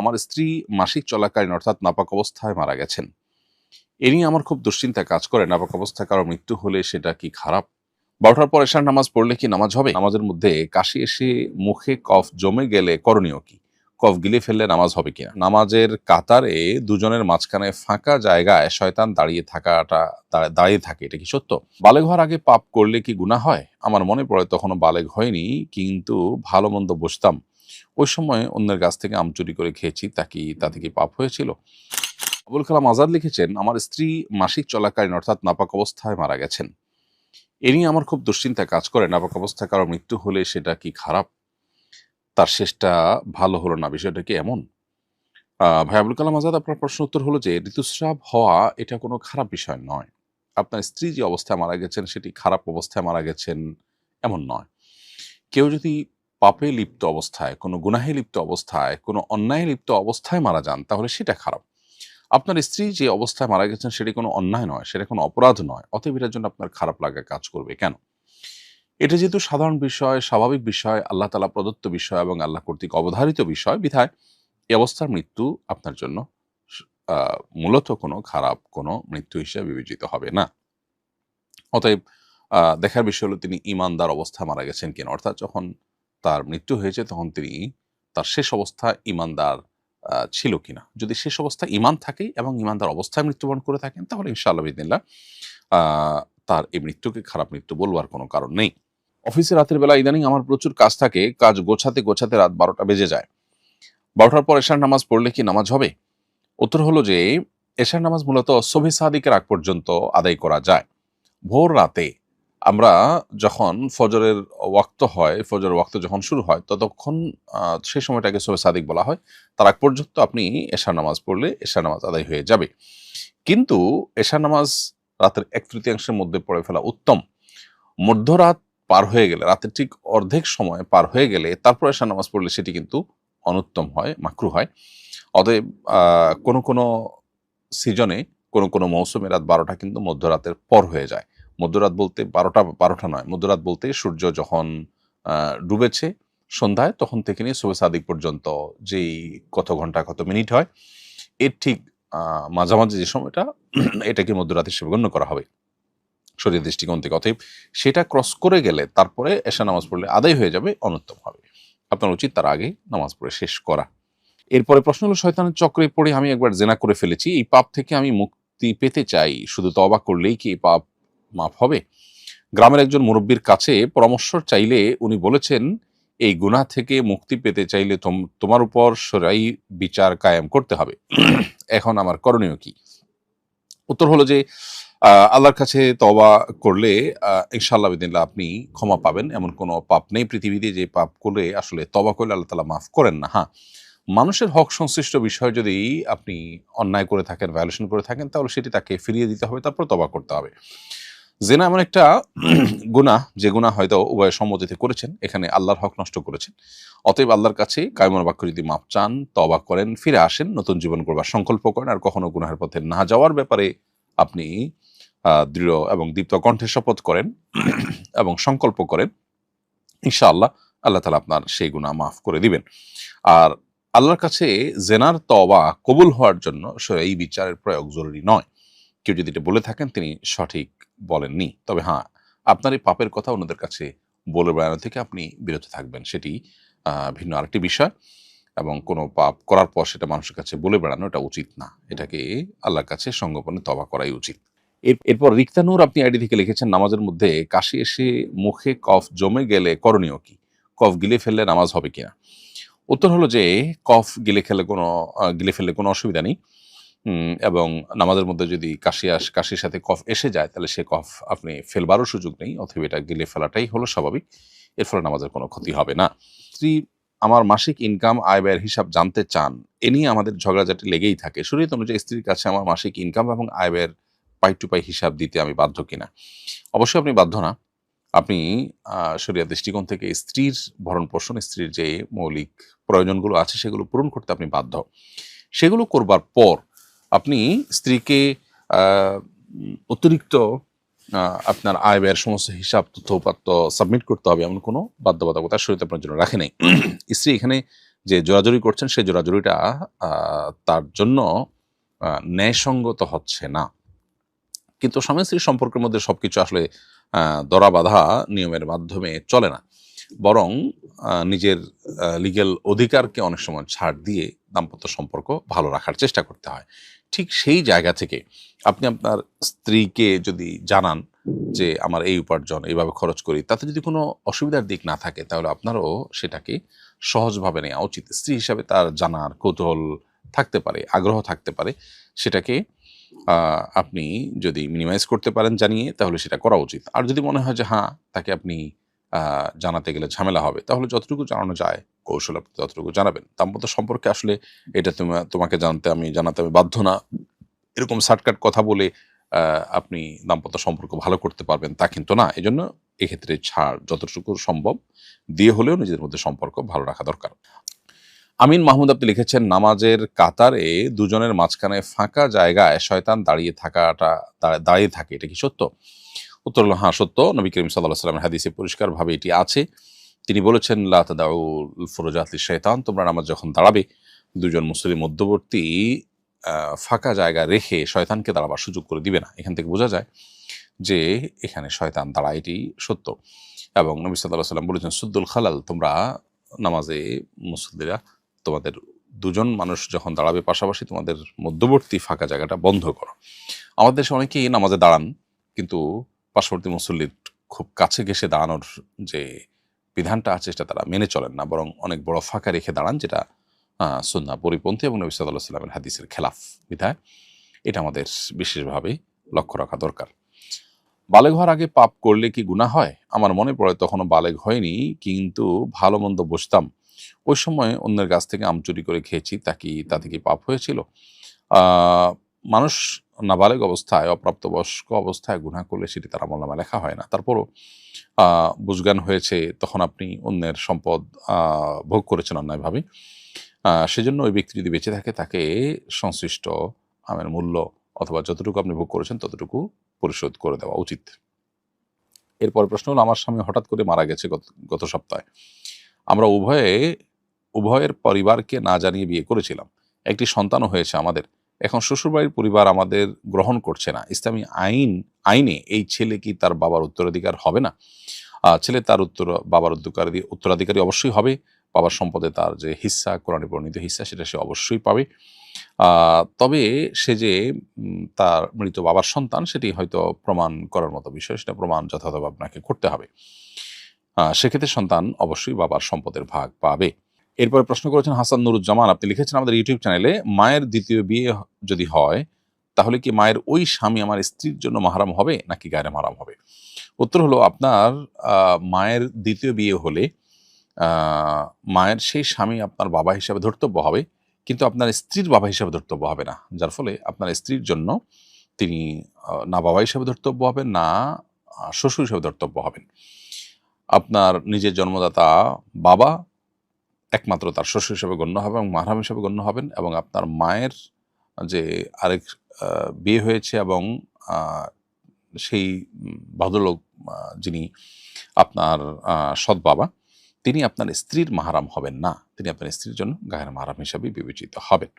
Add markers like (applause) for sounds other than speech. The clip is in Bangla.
আমার স্ত্রী মাসিক চলাকালীন অর্থাৎ নাপাক অবস্থায় মারা গেছেন। এ নিয়ে আমার খুব দুশ্চিন্তা কাজ করে। নাপাক অবস্থায় কারও মৃত্যু হলে সেটা কি খারাপ? বারোটার পর এশার নামাজ পড়লে কি নামাজ হবে? নামাজের মধ্যে কাশি এসে মুখে কফ জমে গেলে করণীয় কি? কফ গিলে ফেললে নামাজ হবে কিনা? নামাজের কাতারে দুজনের মাঝখানে ফাঁকা জায়গায় শয়তান দাঁড়িয়ে থাকাটা দাঁড়িয়ে থাকে, এটা কি সত্য? বালেগ হওয়ার আগে পাপ করলে কি গুনাহ হয়? আমার মনে পড়ে তখনও বালেগ হয়নি, কিন্তু ভালো মন্দ বসতাম ওই সময় অন্যের কাছ থেকে আম চুরি করে খেয়েছি, তা কি তাতে কি পাপ হয়েছিল? আবুল কালাম আজাদ লিখেছেন, আমার স্ত্রী মাসিক চলাকালীন অর্থাৎ নাপাক অবস্থায় মারা গেছেন। এ নিয়ে আমার খুব দুশ্চিন্তা কাজ করে, নাপাক অবস্থায় কারও মৃত্যু হলে সেটা কি খারাপ? তার শেষটা ভালো হলো না, বিষয়টা কি এমন? ভাই আবুল কালাম আজাদ, আপনার প্রশ্ন উত্তর হলো যে, ঋতুস্রাব হওয়া এটা কোনো খারাপ বিষয় নয়। আপনার স্ত্রী যে অবস্থায় মারা গেছেন, সেটি খারাপ অবস্থায় মারা গেছেন, এমন নয়। কেউ যদি পাপে লিপ্ত অবস্থায়, কোনো গুনাহে লিপ্ত অবস্থায়, কোনো অন্যায় লিপ্ত অবস্থায় মারা যান, তাহলে সেটা খারাপ। আপনার স্ত্রী যে অবস্থায় মারা গেছেন সেটি কোনো অন্যায় নয়, সেটা কোনো অপরাধ নয়, অতএব এটার জন্য আপনার খারাপ লাগা কাজ করবে। কেন? এটা যেহেতু সাধারণ বিষয়, স্বাভাবিক বিষয়, আল্লাহ তালা প্রদত্ত বিষয় এবং আল্লাহ কর্তৃক অবধারিত বিষয়, বিধায় এ অবস্থার মৃত্যু আপনার জন্য মূলত কোনো খারাপ, কোনো মৃত্যু হিসেবে বিবেচিত হবে না। অতএব দেখার বিষয় হলো তিনি ইমানদার অবস্থায় মারা গেছেন কিনা, অর্থাৎ যখন তার মৃত্যু হয়েছে, তখন তিনি তার শেষ অবস্থা ইমানদার ছিল কিনা। যদি শেষ অবস্থা ইমান থাকে এবং ইমানদার অবস্থায় মৃত্যুবরণ করে থাকেন, তাহলে ইনশাআল্লাহ বিদিল্লা তার এই মৃত্যুকে খারাপ মৃত্যু বলবার কোনো কারণ নেই। অফিসে রাতের বেলা ইদানিং আমার প্রচুর কাজ থাকে, কাজ গোছাতে গোছাতে রাত বারোটা বেজে যায়। বারোটার পর এশার নামাজ পড়লে কি নামাজ হবে? উত্তর হলো যে, এশার নামাজ মূলত সবে সাদিকের আগ পর্যন্ত আদায় করা যায়। ভোর রাতে আমরা যখন ফজরের ওয়াক্ত হয়, ফজরের ওয়াক্ত যখন শুরু হয়, ততক্ষণ সেই সময়টাকে সবে সাদিক বলা হয়। তার আগ পর্যন্ত আপনি এশার নামাজ পড়লে এশার নামাজ আদায় হয়ে যাবে। কিন্তু এশার নামাজ রাতের এক তৃতীয়াংশের মধ্যে পড়ে ফেলা উত্তম। মধ্যরাত পার হয়ে গেলে, রাতের ঠিক অর্ধেক সময় পার হয়ে গেলে তারপর এশার নামাজ পড়লে সেটি কিন্তু অনুত্তম হয়, মাকরু হয়। অতএব কোনো কোনো সিজনে, কোনো কোনো মৌসুমে রাত বারোটা কিন্তু মধ্যরাতের পর হয়ে যায়। মধ্যরাত বলতে বারোটা বারোটা নয়, মধ্যরাত বলতে সূর্য যখন ডুবেছে সন্ধ্যায়, তখন থেকে নিয়ে শুভে সাদিক পর্যন্ত যেই কত ঘণ্টা, কত মিনিট হয়, এর ঠিক মাঝামাঝি যে সময়টা, (clears throat) এটাকে মধ্যরাত হিসেবে গণ্য করা হবে। শরীর দৃষ্টিকোণ থেকে। অতএব সেটা ক্রস করে গেলে তারপরে এসা নামাজ পড়লে আদায় হয়ে যাবে, অনুত্তম হবে। আপনার উচিত তার আগে নামাজ পড়ে শেষ করা। এরপরে প্রশ্ন হলো, শয়তানের চক্রে পড়ে আমি একবার জেনা করে ফেলেছি। এই পাপ থেকে আমি মুক্তি পেতে চাই। শুধু তবা করলেই কি এই পাপ মাফ হবে। গ্রামের একজন মুরব্বীর কাছে পরামর্শ চাইলে উনি বলেছেন, এই গুনাহ থেকে মুক্তি পেতে চাইলে তোম- তোমার উপর সরাই বিচার কায়েম করতে হবে। এখন আমার করণীয় কি? উত্তর হলো যে আল্লাহর কাছে তবা করলে ইনশাআল্লাহ বিদিনলা আপনি ক্ষমা পাবেন। এমন কোনো পাপ নেই পৃথিবীতে যে পাপ করলে আসলে তবা করলে আল্লাহ তালা মাফ করেন না। হ্যাঁ মানুষের হক সংশ্লিষ্ট বিষয় যদি আপনি অন্যায় করে থাকেন ভায়োলেশন করে থাকেন, তাহলে সেটি তাকে ফিরিয়ে দিতে হবে, তারপর তবা করতে হবে। জেনা এমন একটা (clears throat) গুনাহ, যে গুনাহ হয়তো উভয় সম্মতিতে করেছেন, এখানে আল্লাহর হক নষ্ট করেছেন। অতএব আল্লাহর কাছে কায়মন বাক্য যদি মাপ চান তবা করেন, ফিরে আসেন, নতুন জীবন করবার সংকল্প করেন, আর কখনো গুনাহের পথে না যাওয়ার ব্যাপারে আপনি দৃঢ় এবং দীপ্ত কণ্ঠে শপথ করেন (clears throat) এবং সংকল্প করেন, ইনশাআল্লাহ আল্লাহ আল্লাহ তালা আপনার সেই গুনাহ মাফ করে দিবেন। আর আল্লাহর কাছে জেনার তবা কবুল হওয়ার জন্য এই বিচারের প্রয়োগ জরুরি নয়। কেউ যদি এটা বলে থাকেন, তিনি সঠিক বলেননি। তবে হ্যাঁ আপনার এই পাপের কথা অন্যদের কাছে বলে বেড়ানো থেকে আপনি বিরত থাকবেন। সেটি ভিন্ন আরেকটি বিষয়। এবং কোনো পাপ করার পর সেটা মানুষের কাছে বলে বেড়ানো এটা উচিত না। এটাকে আল্লাহর কাছে সঙ্গোপনে তবা করাই উচিত। এর- এরপর রিক্তানুর আপনি আইডি থেকে লিখেছেন, নামাজের মধ্যে কাশি এসে মুখে কফ জমে গেলে করণীয় কি? কফ গিলে ফেললে নামাজ হবে কিনা? উত্তর হলো যে, কফ গিলে খেলে কোনো গিলে ফেললে কোনো অসুবিধা নেই। এবং নামাজের মধ্যে যদি কাশি আস, কাশির সাথে কফ এসে যায়, তাহলে সে কফ আপনি ফেলবারও সুযোগ নেই, অথবা এটা গিলে ফেলাটাই হলো স্বাভাবিক। এর ফলে নামাজের কোনো ক্ষতি হবে না। স্ত্রী, আমার মাসিক ইনকাম আয় ব্যয়ের হিসাব জানতে চান, এ নিয়ে আমাদের ঝগড়াঝাটি লেগেই থাকে। শরীর অনুযায়ী স্ত্রীর কাছে আমার মাসিক ইনকাম এবং আয় ব্যয়ের পাই টু পাই হিসাব দিতে আমি বাধ্য কিনা। অবশ্যই আপনি বাধ্য না। আপনি শরিয়া দৃষ্টিকোণ থেকে স্ত্রীর ভরণ পোষণ স্ত্রীর যে মৌলিক প্রয়োজনগুলো আছে, সেগুলো পূরণ করতে আপনি বাধ্য। সেগুলো করবার পর আপনি স্ত্রীকে অতিরিক্ত আপনার আয় ব্যয়ের সমস্ত হিসাব, তথ্য, উপাত্ত সাবমিট করতে হবে এমন কোনো বাধ্যবাধকতা শরীর আপনার জন্য রাখে নাই। স্ত্রী এখানে যে জোরাজুরি করছেন, সেই জোরাজুরিটা তার জন্য ন্যায়সঙ্গত হচ্ছে না। কিন্তু স্বামী স্ত্রীর সম্পর্কের মধ্যে সব কিছু আসলে দরা বাধা নিয়মের মাধ্যমে চলে না। বরং নিজের লিগেল অধিকারকে অনেক সময় ছাড় দিয়ে দাম্পত্য সম্পর্ক ভালো রাখার চেষ্টা করতে হয়। ঠিক সেই জায়গা থেকে আপনি আপনার স্ত্রীকে যদি জানান যে আমার এই উপার্জন এইভাবে খরচ করি, তাতে যদি কোনো অসুবিধার দিক না থাকে, তাহলে আপনারও সেটাকে সহজভাবে নেওয়া উচিত। স্ত্রী হিসাবে তার জানার কৌতূহল থাকতে পারে, আগ্রহ থাকতে পারে, সেটাকে আপনি যদি মিনিমাইজ করতে পারেন জানিয়ে, তাহলে সেটা করা উচিত। আর যদি মনে হয় যে হ্যাঁ তাকে আপনি জানাতে গেলে ঝামেলা হবে, তাহলে যতটুকু জানানো যায় কৌশল আপনি ততটুকু জানাবেন দাম্পত্য সম্পর্কে আসলে এটা তোমা- তোমাকে জানতে আমি, জানাতে আমি বাধ্য না। এরকম শর্টকাট কথা বলে আপনি দাম্পত্য সম্পর্ক ভালো করতে পারবেন তা কিন্তু না। এজন্য এক্ষেত্রে ছাড় যতটুকু সম্ভব, দিয়ে হলেও নিজেদের মধ্যে সম্পর্ক ভালো রাখা দরকার। আমিন মাহমুদ, আপনি লিখেছেন, নামাজের কাতারে দুজনের মাঝখানে ফাঁকা জায়গায় শয়তান দাঁড়িয়ে থাকাটা দাঁড়িয়ে থাকে। এটা কি সত্য? উত্তর হলো হ্যাঁ সত্য। নবী করিম সাল্লাহ সাল্লামের হাদিসে পরিষ্কারভাবে এটি আছে। তিনি বলেছেন ফরোজাতলি শয়তান তোমরা নামাজ যখন দাঁড়াবে দুজন মুসলিম মধ্যবর্তী ফাঁকা জায়গা রেখে শয়তানকে দাঁড়াবার সুযোগ করে দিবে না। এখান থেকে বোঝা যায় যে এখানে শয়তান দাঁড়ায় এটি সত্য। এবং নবী সাল্লাহ সাল্লাম বলেছেন, সুদ্দুল খালাল, তোমরা নামাজে মুসল্লিরা, তোমাদের দুজন মানুষ যখন দাঁড়াবে পাশাপাশি তোমাদের মধ্যবর্তী ফাঁকা জায়গাটা বন্ধ করো। আমাদের দেশে অনেকেই নামাজে দাঁড়ান, কিন্তু পার্শ্ববর্তী মুসল্লির খুব কাছে ঘেসে দাঁড়ানোর যে বিধানটা আছে সেটা তারা মেনে চলেন না, বরং অনেক বড় ফাঁকা রেখে দাঁড়ান, যেটা সুন্না পরিপন্থী এবং নবী সাল্লাহ সাল্লামের হাদিসের খেলাফ বিধায় এটা আমাদের বিশেষভাবে লক্ষ্য রাখা দরকার। বালেগ হওয়ার আগে পাপ করলে কি গুনাহ হয়? আমার মনে পড়ে তখনও বালেগ হয়নি, কিন্তু ভালো মন্দ বসতাম ওই সময় অন্যের কাছ থেকে আম চুরি করে খেয়েছি, তা কি তাতে কি পাপ হয়েছিল? মানুষ নাবালেগ অবস্থায়, অপ্রাপ্তবয়স্ক অবস্থায় গুনাহ করলে সেটি তার আমলনামা লেখা হয় না। তারপরও বুঝগান হয়েছে, তখন আপনি অন্যের সম্পদ ভোগ করেছেন অন্যায়ভাবে সেজন্য ওই ব্যক্তি যদি বেঁচে থাকে, তাকে সংশ্লিষ্ট আমের মূল্য অথবা যতটুকু আপনি ভোগ করেছেন, ততটুকু পরিশোধ করে দেওয়া উচিত। এরপর প্রশ্ন হলো, আমার স্বামী হঠাৎ করে মারা গেছে গত সপ্তাহে। আমরা উভয়ে, উভয়ের পরিবারকে না জানিয়ে বিয়ে করেছিলাম। একটি সন্তানও হয়েছে আমাদের। এখন শ্বশুরবাড়ির পরিবার আমাদের গ্রহণ করছে না। ইসলামী আইন, আইনে এই ছেলে কি তার বাবার উত্তরাধিকার হবে না? ছেলে তার উত্তর, বাবার উত্তরাধিকারী উত্তরাধিকারী অবশ্যই হবে। বাবার সম্পদে তার যে হিস্সা, কোরআনে পরিণত হিস্সা, সেটা সে অবশ্যই পাবে। তবে সে যে তার মৃত বাবার সন্তান, সেটি হয়তো প্রমাণ করার মতো বিষয়, সেটা প্রমাণ যথাযথভাবে আপনাকে করতে হবে। সেক্ষেত্রে সন্তান অবশ্যই বাবার সম্পদের ভাগ পাবে। এরপরে প্রশ্ন করেছেন হাসান নুরুজ্জামান, আপনি লিখেছেন আমাদের ইউটিউব চ্যানেলে, মায়ের দ্বিতীয় বিয়ে যদি হয়, তাহলে কি মায়ের ওই স্বামী আমার স্ত্রীর জন্য মাহারাম হবে, নাকি গায়ে মাহারাম হবে? উত্তর হলো আপনার মায়ের দ্বিতীয় বিয়ে হলে মায়ের সেই স্বামী আপনার বাবা হিসাবে ধর্তব্য হবে, কিন্তু আপনার স্ত্রীর বাবা হিসাবে ধর্তব্য হবে না। যার ফলে আপনার স্ত্রীর জন্য তিনি না বাবা হিসাবে ধর্তব্য হবেন, না শ্বশুর হিসাবে ধর্তব্য হবেন। আপনার নিজের জন্মদাতা বাবা একমাত্র তার শ্বশুর হিসেবে গণ্য হবে এবং মাহারাম হিসেবে গণ্য হবেন এবং আপনার মায়ের যে আরেক বিয়ে হয়েছে এবং সেই ভদ্রলোক যিনি আপনার সৎ বাবা, তিনি আপনার স্ত্রীর মাহারাম হবেন না। তিনি আপনার স্ত্রীর জন্য গায়ের মাহারাম হিসাবে বিবেচিত হবেন।